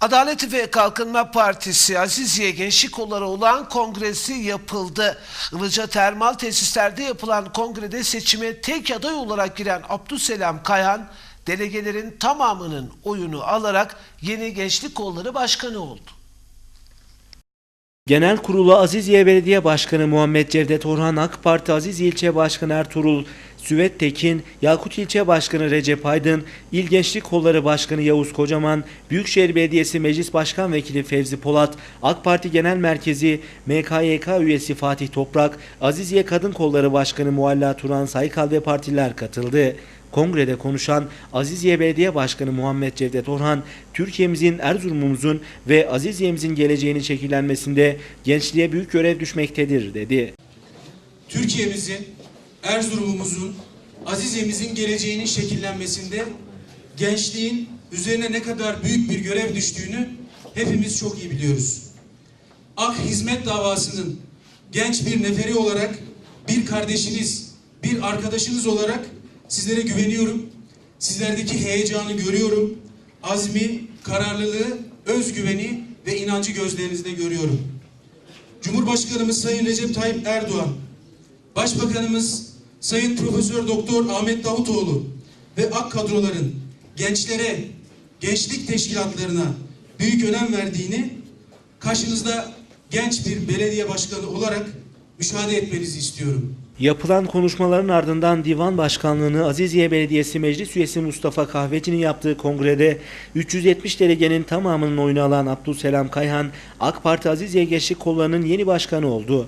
Adalet ve Kalkınma Partisi Aziziye Gençlik Kolları olan kongresi yapıldı. Ilıca Termal Tesislerde yapılan kongrede seçime tek aday olarak giren Abdüselam Kayhan, delegelerin tamamının oyunu alarak yeni Gençlik Kolları Başkanı oldu. Genel Kurulu Aziziye Belediye Başkanı Muhammed Cevdet Orhan AK Parti Aziziye İlçe Başkanı Ertuğrul Süvet Tekin, Yakut İlçe Başkanı Recep Aydın, İl Gençlik Kolları Başkanı Yavuz Kocaman, Büyükşehir Belediyesi Meclis Başkan Vekili Fevzi Polat, AK Parti Genel Merkezi MKYK üyesi Fatih Toprak, Aziziye Kadın Kolları Başkanı Mualla Turan Saykal ve partiler katıldı. Kongrede konuşan Aziziye Belediye Başkanı Muhammed Cevdet Orhan, Türkiye'mizin, Erzurum'umuzun ve Aziziye'mizin geleceğinin şekillenmesinde gençliğe büyük görev düşmektedir dedi. Türkiye'mizin, Erzurum'umuzun, Azize'mizin geleceğinin şekillenmesinde gençliğin üzerine ne kadar büyük bir görev düştüğünü hepimiz çok iyi biliyoruz. Ak Hizmet davasının genç bir neferi olarak bir kardeşiniz, bir arkadaşınız olarak sizlere güveniyorum. Sizlerdeki heyecanı görüyorum. Azmi, kararlılığı, özgüveni ve inancı gözlerinizde görüyorum. Cumhurbaşkanımız Sayın Recep Tayyip Erdoğan, Başbakanımız Sayın Profesör Doktor Ahmet Davutoğlu ve AK kadroların gençlere, gençlik teşkilatlarına büyük önem verdiğini karşınızda genç bir belediye başkanı olarak müşahede etmenizi istiyorum. Yapılan konuşmaların ardından Divan Başkanlığı'nı Aziziye Belediyesi Meclis Üyesi Mustafa Kahveci'nin yaptığı kongrede 370 delegenin tamamının oyunu alan Abdülselam Kayhan, AK Parti Aziziye Gençlik Kolları'nın yeni başkanı oldu.